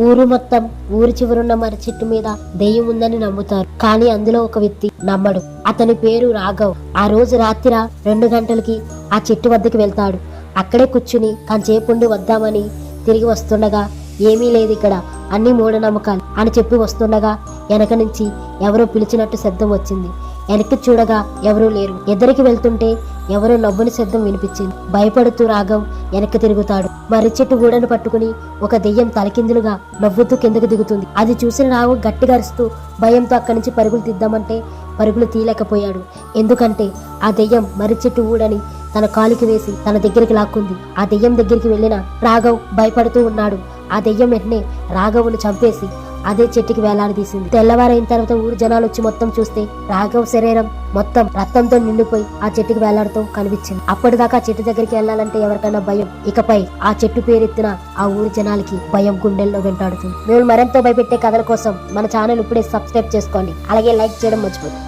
ఊరు మొత్తం ఊరి చివరున్న మర్రి చెట్టు మీద దెయ్యం ఉందని నమ్ముతారు. కానీ అందులో ఒక వ్యక్తి నమ్మడు. అతని పేరు రాఘవ్. ఆ రోజు రాత్రి రెండు గంటలకి ఆ చెట్టు వద్దకు వెళ్తాడు. అక్కడే కూర్చుని కాసేపుండి వద్దామని తిరిగి వస్తుండగా ఏమీ లేదు ఇక్కడ. అన్ని మూఢనమ్మకాలు అని చెప్పి వస్తుండగా వెనక నుంచి ఎవరో పిలిచినట్టు శబ్దం వచ్చింది. వెనక్కి చూడగా ఎవరూ లేరు. ఎదురికి వెళ్తుంటే ఎవరో నవ్వుని శబ్దం వినిపించింది. భయపడుతూ రాఘవ్ వెనక్కి తిరుగుతాడు. మర్రి చెట్టు గూడను పట్టుకుని ఒక దెయ్యం తలకిందులుగా నవ్వుతూ కిందకు దిగుతుంది. అది చూసిన రావు గట్టిగా అరుస్తూ భయంతో అక్కడి నుంచి పరుగులు తీద్దామంటే పరుగులు తీయలేకపోయాడు. ఎందుకంటే ఆ దెయ్యం మర్రి చెట్టు ఊడని తన కాలికి వేసి తన దగ్గరికి లాక్కుంది. ఆ దెయ్యం దగ్గరికి వెళ్ళిన రాఘవ్ భయపడుతూ ఉన్నాడు. ఆ దెయ్యం వెంటనే రాఘవును చంపేసి అదే చెట్టుకి వేలాడదీసింది తెల్లవారైన తర్వాత ఊరు జనాలు వచ్చి మొత్తం చూస్తే రాఘవ్ శరీరం మొత్తం రక్తంతో నిండిపోయి ఆ చెట్టుకి వేలాడుతూ కనిపించింది. అప్పటిదాకా చెట్టు దగ్గరికి వెళ్ళాలంటే ఎవరికైనా భయం. ఇకపై ఆ చెట్టు పేరెత్తిన ఆ ఊరి జనాలకి భయం గుండెల్లో వెంటాడుతుంది. మేము మరింత భయపెట్టే కథల కోసం మన ఛానల్ ఇప్పుడే సబ్స్క్రైబ్ చేసుకోండి. అలాగే లైక్ చేయడం మర్చిపోతుంది